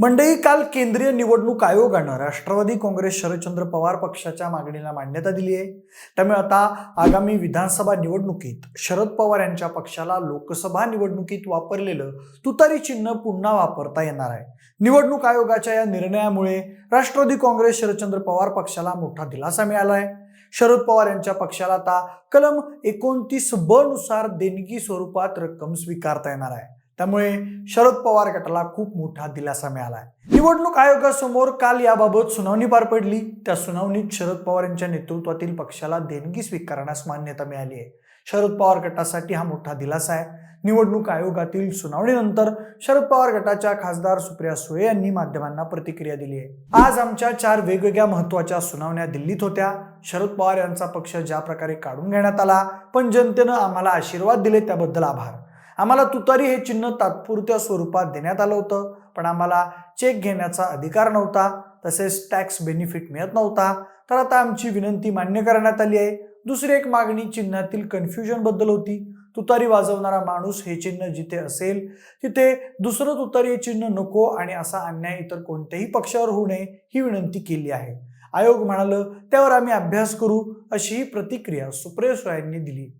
मंडळी काल केंद्रीय निवडणूक आयोगानं राष्ट्रवादी काँग्रेस शरदचंद्र पवार पक्षाच्या मागणीला मान्यता दिली आहे. त्यामुळे आता आगामी विधानसभा निवडणुकीत शरद पवार यांच्या पक्षाला लोकसभा निवडणुकीत वापरलेलं तुतारी चिन्ह पुन्हा वापरता येणार आहे. निवडणूक आयोगाच्या या निर्णयामुळे राष्ट्रवादी काँग्रेस शरदचंद्र पवार पक्षाला मोठा दिलासा मिळाला आहे. शरद पवार यांच्या पक्षाला आता कलम एकोणतीस ब नुसार देणगी स्वरूपात रक्कम स्वीकारता येणार आहे. त्यामुळे शरद पवार गटाला खूप मोठा दिलासा मिळाला आहे निवडणूक आयोगासमोर काल याबाबत सुनावणी पार पडली. त्या सुनावणीत शरद पवार यांच्या नेतृत्वातील पक्षाला देणगी स्वीकारण्यास मान्यता मिळाली आहे. शरद पवार गटासाठी हा मोठा दिलासा आहे. निवडणूक आयोगातील सुनावणीनंतर शरद पवार गटाच्या खासदार सुप्रिया सुळे यांनी माध्यमांना प्रतिक्रिया दिली आहे. आज आमच्या चार वेगवेगळ्या महत्त्वाच्या सुनावण्या दिल्लीत होत्या. शरद पवार यांचा पक्ष ज्या प्रकारे काढून घेण्यात आला पण जनतेनं आम्हाला आशीर्वाद दिले त्याबद्दल आभार. आम्हाला तुतारी हे चिन्ह तात्पुरत्या स्वरूपात देण्यात आलं होतं पण आम्हाला चेक घेण्याचा अधिकार नव्हता तसेच टॅक्स बेनिफिट मिळत नव्हता. तर आता आमची विनंती मान्य करण्यात आली आहे. दुसरी एक मागणी चिन्हातील कन्फ्युजनबद्दल होती. तुतारी वाजवणारा माणूस हे चिन्ह जिथे असेल तिथे दुसरं तुतारी हे चिन्ह नको आणि असा अन्याय इतर कोणत्याही पक्षावर होऊ नये ही विनंती केली आहे. आयोग म्हणालं त्यावर आम्ही अभ्यास करू अशी ही प्रतिक्रिया सुप्रिया सुळे यांनी दिली.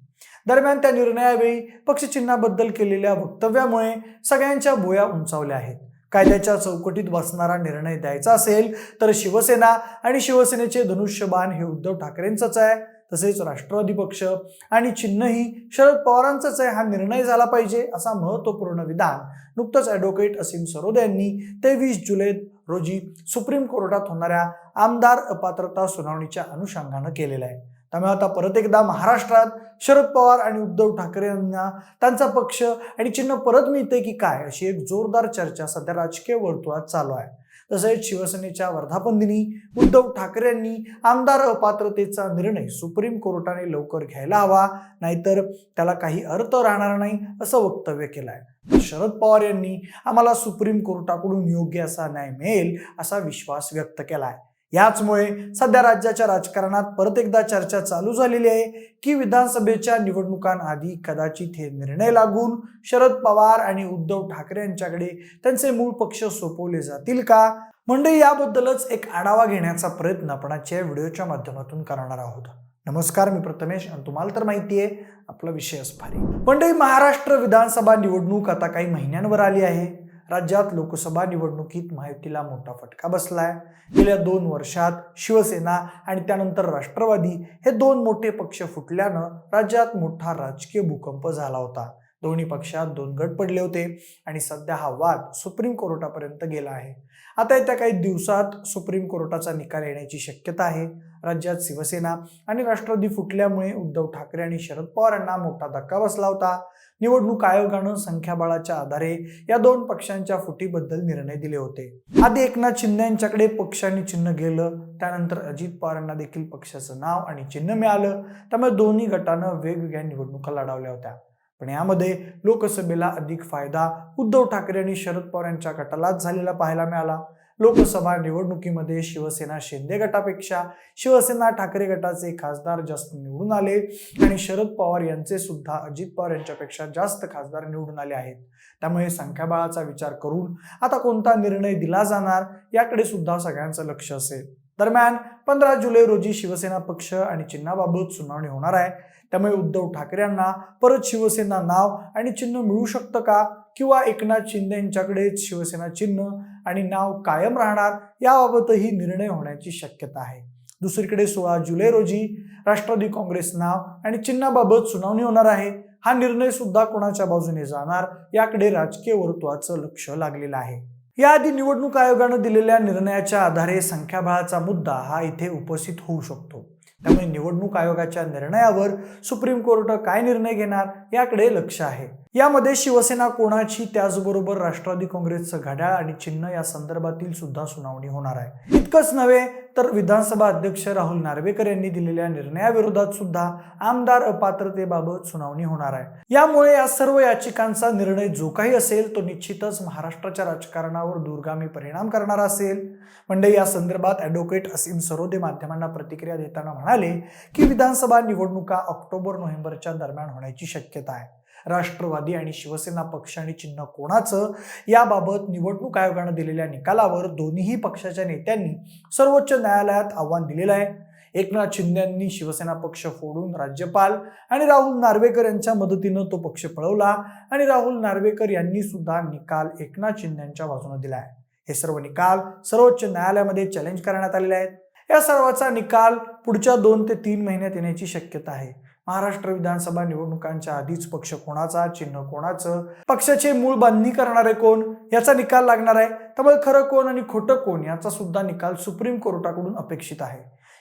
दरम्यान त्या निर्णयावेळी पक्षचिन्हाबद्दल केलेल्या वक्तव्यामुळे सगळ्यांच्या भोया उंचावल्या आहेत. कायद्याच्या चौकटीत बसणारा निर्णय द्यायचा असेल तर शिवसेना आणि शिवसेनेचे धनुष्यबाण हे उद्धव ठाकरेंचंच आहे तसेच राष्ट्रवादी पक्ष आणि चिन्हही शरद पवारांचंच आहे. हा निर्णय झाला पाहिजे असा महत्त्वपूर्ण विधान नुकतंच ॲडव्होकेट असीम सरोदे यांनी तेवीस जुलै रोजी सुप्रीम कोर्टात होणाऱ्या आमदार अपात्रता सुनावणीच्या अनुषंगानं केलेलं आहे. त्यामुळे आता परत एकदा महाराष्ट्रात शरद पवार आणि उद्धव ठाकरे यांना त्यांचा पक्ष आणि चिन्ह परत मिळते की काय अशी एक जोरदार चर्चा सध्या राजकीय वर्तुळात चालू आहे. तसेच शिवसेनेच्या वर्धापन दिनी उद्धव ठाकरे यांनी आमदार अपात्रतेचा निर्णय सुप्रीम कोर्टाने लवकर घ्यायला हवा नाहीतर त्याला काही अर्थ राहणार नाही असं वक्तव्य केलं आहे शरद पवार यांनी आम्हाला सुप्रीम कोर्टाकडून योग्य असा न्याय मिळेल असा विश्वास व्यक्त केला आहे याचमुळे सध्या राज्याच्या राजकारणात परत एकदा चर्चा चालू झालेली आहे की विधानसभेच्या निवडणुकांआधी कदाचित हे निर्णय लागून शरद पवार आणि उद्धव ठाकरे यांच्याकडे त्यांचे मूळ पक्ष सोपवले जातील का? म्हणजे याबद्दलच एक आढावा घेण्याचा प्रयत्न आपण आजच्या व्हिडिओच्या माध्यमातून करणार आहोत. नमस्कार मी प्रथमेश आणि तुम्हाला तर माहिती आहे आपला विषयच भारी. मंडळी महाराष्ट्र विधानसभा निवडणूक आता काही महिन्यांवर आली आहे. राज्यात लोकसभा निवडणुकीत महायुतीला मोठा फटका बसला आहे गेल्या दोन वर्षात शिवसेना आणि त्यानंतर राष्ट्रवादी हे दोन मोठे पक्ष फुटल्यानं राज्यात मोठा राजकीय भूकंप झाला होता. दोन्ही पक्षात दोन गट पडले होते आणि सध्या हा वाद सुप्रीम कोर्टापर्यंत गेला आहे. आता येत्या काही दिवसात सुप्रीम कोर्टाचा निकाल येण्याची शक्यता आहे. राज्यात शिवसेना आणि राष्ट्रवादी फुटल्यामुळे उद्धव ठाकरे आणि शरद पवार यांना मोठा धक्का बसला होता. निवडणूक आयोगानं संख्याबळाच्या आधारे या दोन पक्षांच्या फुटीबद्दल निर्णय दिले होते. आधी एकनाथ शिंदे यांच्याकडे पक्ष आणि चिन्ह गेलं त्यानंतर अजित पवार यांना देखील पक्षाचं नाव आणि चिन्ह मिळालं. त्यामुळे दोन्ही गटानं वेगवेगळ्या निवडणुका लढवल्या होत्या. पण यामध्ये लोकसभेला अधिक फायदा उद्धव ठाकरे आणि शरद पवार यांच्या गटालाच झालेला पाहायला मिळाला. लोकसभा निवडणुकीमध्ये शिवसेना शिंदे गटापेक्षा शिवसेना ठाकरे गटाचे खासदार जास्त निवडून आले आणि शरद पवार यांचे सुद्धा अजित पवार यांच्यापेक्षा जास्त खासदार निवडून आले आहेत. त्यामुळे संख्याबळाचा विचार करून आता कोणता निर्णय दिला जाणार याकडे सुद्धा सगळ्यांचं लक्ष असेल. दरम्यान पंधरा जुलै रोजी शिवसेना पक्ष आणि चिन्हाबाबत सुनावणी होणार आहे. त्यामुळे उद्धव ठाकरे यांना परत शिवसेना नाव आणि चिन्ह मिळू शकतं का? किंवा एकनाथ शिंदे यांच्याकडेच शिवसेना चिन्ह आणि नाव कायम राहणार याबाबतही निर्णय होण्याची शक्यता आहे. दुसरीकडे सोळा जुलै रोजी राष्ट्रवादी काँग्रेस नाव आणि चिन्हाबाबत सुनावणी होणार आहे. हा निर्णय सुद्धा कोणाच्या बाजूने जाणार याकडे राजकीय वर्तुळाचं लक्ष लागलेलं आहे. याआधी निवडणूक आयोगानं दिलेल्या निर्णयाच्या आधारे संख्याबळाचा मुद्दा हा इथे उपस्थित होऊ शकतो. त्यामुळे निवडणूक आयोगाच्या निर्णयावर सुप्रीम कोर्ट काय निर्णय घेणार याकडे लक्ष आहे. यामध्ये शिवसेना कोणाची त्याचबरोबर राष्ट्रवादी काँग्रेसचं घड्याळ आणि चिन्ह या संदर्भातील सुद्धा सुनावणी होणार आहे. इतकंच नव्हे तर विधानसभा अध्यक्ष राहुल नार्वेकर यांनी दिलेल्या निर्णयाविरोधात सुद्धा आमदार अपात्रतेबाबत सुनावणी होणार आहे. यामुळे या सर्व याचिकांचा निर्णय जो काही असेल तो निश्चितच महाराष्ट्राच्या राजकारणावर दूरगामी परिणाम करणारा असेल. म्हणजे या संदर्भात ॲडव्होकेट असीम सरोदे माध्यमांना प्रतिक्रिया देताना म्हणाले की विधानसभा निवडणुका ऑक्टोबर नोव्हेंबरच्या दरम्यान होण्याची शक्यता आहे. राष्ट्रवादी आणि शिवसेना पक्ष आणि चिन्ह कोणाचं? याबाबत निवडणूक आयोगानं दिलेल्या निकालावर दोन्हीही पक्षाच्या नेत्यांनी सर्वोच्च न्यायालयात आव्हान दिलेलं आहे. एकनाथ शिंदेंनी शिवसेना पक्ष फोडून राज्यपाल आणि राहुल नार्वेकर यांच्या मदतीनं तो पक्ष पळवला आणि राहुल नार्वेकर यांनी सुद्धा निकाल एकनाथ शिंदेच्या बाजूने दिला आहे हे सर्व निकाल सर्वोच्च न्यायालयामध्ये चॅलेंज करण्यात आलेले आहेत. या सर्वाचा निकाल पुढच्या दोन ते तीन महिन्यात येण्याची शक्यता आहे. महाराष्ट्र विधानसभा निवडणुकांच्या आधीच पक्ष कोणाचा चिन्ह कोणाचं? पक्षाचे मूळ बांधणी करणारे कोण? याचा निकाल लागणार आहे. त्यामुळे खरं कोण आणि खोटं कोण याचा सुद्धा निकाल सुप्रीम कोर्टाकडून अपेक्षित आहे.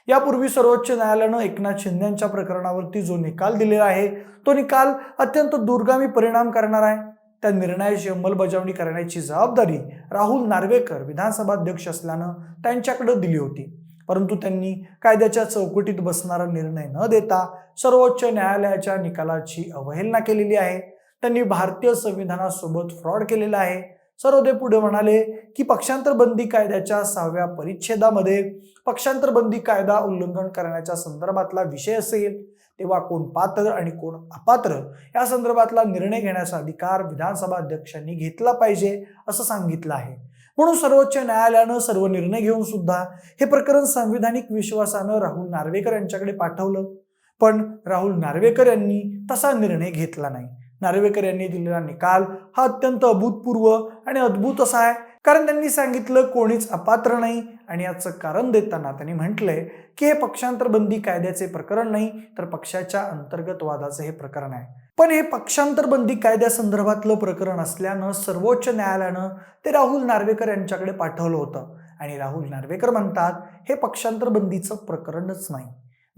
यापूर्वी सर्वोच्च न्यायालयानं एकनाथ शिंदे यांच्या प्रकरणावरती जो निकाल दिलेला आहे तो निकाल अत्यंत दूरगामी परिणाम करणार आहे. त्या निर्णयाची अंमलबजावणी करण्याची जबाबदारी राहुल नार्वेकर विधानसभा अध्यक्ष असल्यानं त्यांच्याकडे दिली होती. परंतु त्यांनी कायद्याच्या चौकटीत बसणारा निर्णय न देता सर्वोच्च न्यायालयाच्या निकालाची अवहेलना केलेली आहे. त्यांनी भारतीय संविधानासोबत फ्रॉड केलेला आहे. सर्वदे पुढे म्हणाले की पक्षांतर बंदी कायद्याच्या सहाव्या परिच्छेदामध्ये पक्षांतर बंदी कायदा उल्लंघन करण्याच्या संदर्भातला विषय असेल. तेव्हा कोण पात्र आणि कोण अपात्र या संदर्भातला निर्णय घेण्याचा अधिकार विधानसभा अध्यक्षांनी घेतला पाहिजे असं सांगितलं आहे. म्हणून सर्वोच्च न्यायालयानं सर्व निर्णय घेऊन सुद्धा हे प्रकरण संविधानिक विश्वासानं राहुल नार्वेकर यांच्याकडे पाठवलं. पण राहुल नार्वेकर यांनी तसा निर्णय घेतला नाही. नार्वेकर यांनी दिलेला निकाल हा अत्यंत अभूतपूर्व आणि अद्भुत असा आहे. कारण त्यांनी सांगितलं कोणीच अपात्र नाही आणि याचं कारण देताना त्यांनी म्हटलंय की हे पक्षांतर बंदी कायद्याचे प्रकरण नाही तर पक्षाच्या अंतर्गत वादाचं हे प्रकरण आहे. पण हे पक्षांतर बंदी कायद्यासंदर्भातलं प्रकरण असल्यानं सर्वोच्च न्यायालयानं ते राहुल नार्वेकर यांच्याकडे पाठवलं होतं. आणि राहुल नार्वेकर म्हणतात हे पक्षांतर बंदीचं प्रकरणच नाही.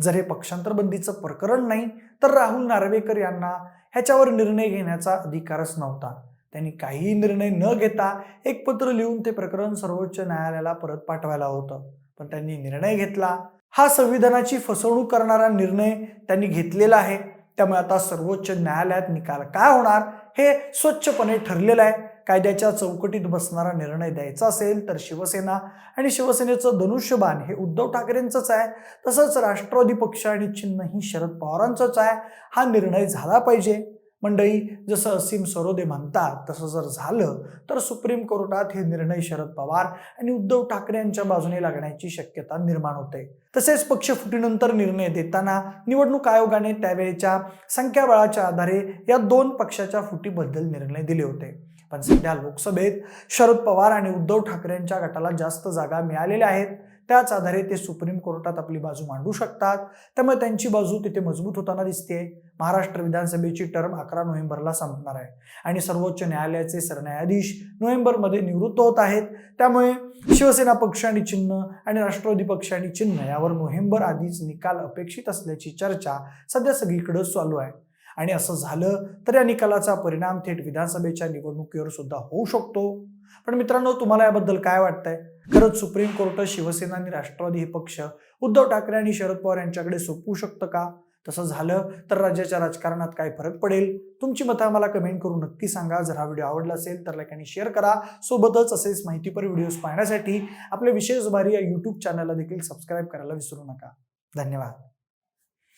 जर हे पक्षांतर बंदीचं प्रकरण नाही तर राहुल नार्वेकर यांना ह्याच्यावर निर्णय घेण्याचा अधिकारच नव्हता. त्यांनी काहीही निर्णय न घेता एक पत्र लिहून ते प्रकरण सर्वोच्च न्यायालयाला परत पाठवायला होतं. पण त्यांनी निर्णय घेतला. हा संविधानाची फसवणूक करणारा निर्णय त्यांनी घेतलेला आहे. त्यामुळे आता सर्वोच्च न्यायालयात निकाल काय होणार हे स्वच्छपणे ठरलेलं आहे. कायद्याच्या चौकटीत बसणारा निर्णय द्यायचा असेल तर शिवसेना आणि शिवसेनेचं धनुष्यबाण हे उद्धव ठाकरेंचंच आहे. तसंच राष्ट्रवादी पक्ष आणि चिन्ह ही शरद पवारांचंच आहे. हा निर्णय झाला पाहिजे. मंडळी जसं असीम सरोदे म्हणतात तसं जर झालं तर सुप्रीम कोर्टात हे निर्णय शरद पवार आणि उद्धव ठाकरे यांच्या बाजूने लागण्याची शक्यता निर्माण होते. तसेच पक्ष फुटीनंतर निर्णय देताना निवडणूक आयोगाने त्यावेळेच्या संख्याबळाच्या आधारे या दोन पक्षाच्या फुटीबद्दल निर्णय दिले होते. पण सध्या लोकसभेत शरद पवार आणि उद्धव ठाकरे यांच्या गटाला जास्त जागा मिळालेल्या आहेत. त्याच आधारे ते सुप्रीम कोर्टात आपली बाजू मांडू शकतात. त्यामुळे त्यांची बाजू तिथे मजबूत होताना दिसते महाराष्ट्र विधानसभेची टर्म अकरा नोव्हेंबरला संपणार आहे. आणि सर्वोच्च न्यायालयाचे सरन्यायाधीश नोव्हेंबरमध्ये निवृत्त होत आहेत. त्यामुळे शिवसेना पक्ष आणि चिन्ह आणि राष्ट्रवादी पक्ष आणि चिन्ह यावर नोव्हेंबर आधीच निकाल अपेक्षित असल्याची चर्चा सध्या सगळीकडे चालू आहे. आणि असं झालं तर या निकालाचा परिणाम थेट विधानसभेच्या निवडणुकीवर सुद्धा होऊ शकतो. पण मित्रांनो तुम्हाला याबद्दल काय वाटतंय? खरंच सुप्रीम कोर्ट शिवसेना आणि राष्ट्रवादी हे पक्ष उद्धव ठाकरे आणि शरद पवार यांच्याकडे सोपवू शकतं का? तसं झालं तर राज्याच्या राजकारणात काय फरक पडेल? तुमची मतं आम्हाला कमेंट करून नक्की सांगा. जर हा व्हिडिओ आवडला असेल तर लाईक आणि शेअर करा. सोबतच असेच माहितीपर व्हिडिओज पाहण्यासाठी आपले विशेष भारी या यूट्यूब चॅनलला देखील सबस्क्राईब करायला विसरू नका. धन्यवाद.